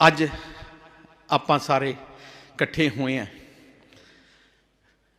ਅੱਜ ਆਪਾਂ ਸਾਰੇ ਇਕੱਠੇ ਹੋਏ ਆ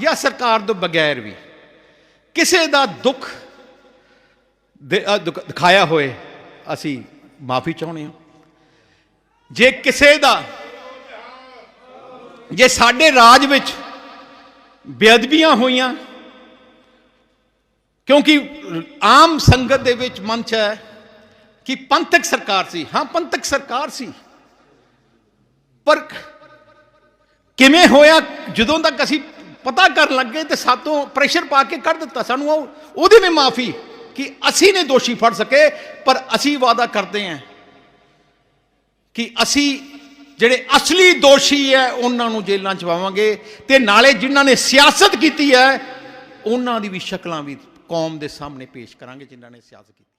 ਜਾਂ ਸਰਕਾਰ ਤੋਂ ਬਗੈਰ ਵੀ ਕਿਸੇ ਦਾ ਦੁੱਖ ਦਿਖਾਇਆ ਹੋਏ, ਅਸੀਂ ਮਾਫੀ ਚਾਹੁੰਦੇ ਹਾਂ। ਜੇ ਕਿਸੇ ਦਾ, ਜੇ ਸਾਡੇ ਰਾਜ ਵਿੱਚ ਬੇਅਦਬੀਆਂ ਹੋਈਆਂ, ਕਿਉਂਕਿ ਆਮ ਸੰਗਤ ਦੇ ਵਿੱਚ ਮਨ ਚ ਹੈ ਕਿ ਪੰਥਕ ਸਰਕਾਰ ਸੀ। ਹਾਂ, ਪੰਥਕ ਸਰਕਾਰ ਸੀ। ਪਰ ਕਿਵੇਂ ਹੋਇਆ, ਜਦੋਂ ਤੱਕ ਅਸੀਂ ਪਤਾ ਕਰਨ ਲੱਗੇ ਤੇ ਸਾਤੋਂ ਪ੍ਰੈਸ਼ਰ ਪਾ ਕੇ ਕਰ ਦਿੱਤਾ ਸਾਨੂੰ। ਉਹਦੀ ਵੀ ਮਾਫੀ ਕਿ ਅਸੀਂ ਨੇ ਦੋਸ਼ੀ ਫੜ ਸਕੇ, ਪਰ ਅਸੀਂ ਵਾਅਦਾ ਕਰਦੇ ਹਾਂ ਕਿ ਅਸੀਂ ਜਿਹੜੇ ਅਸਲੀ ਦੋਸ਼ੀ ਹੈ, ਉਹਨਾਂ ਨੂੰ ਜੇਲ੍ਹਾਂ ਚ ਪਾਵਾਂਗੇ ਤੇ ਨਾਲੇ ਜਿਨ੍ਹਾਂ ਨੇ ਸਿਆਸਤ ਕੀਤੀ ਹੈ, ਉਹਨਾਂ ਦੀ ਵੀ ਸ਼ਕਲਾਂ ਵੀ ਕੌਮ ਦੇ ਸਾਹਮਣੇ ਪੇਸ਼ ਕਰਾਂਗੇ, ਜਿਨ੍ਹਾਂ ਨੇ ਸਿਆਸਤ ਕੀਤੀ।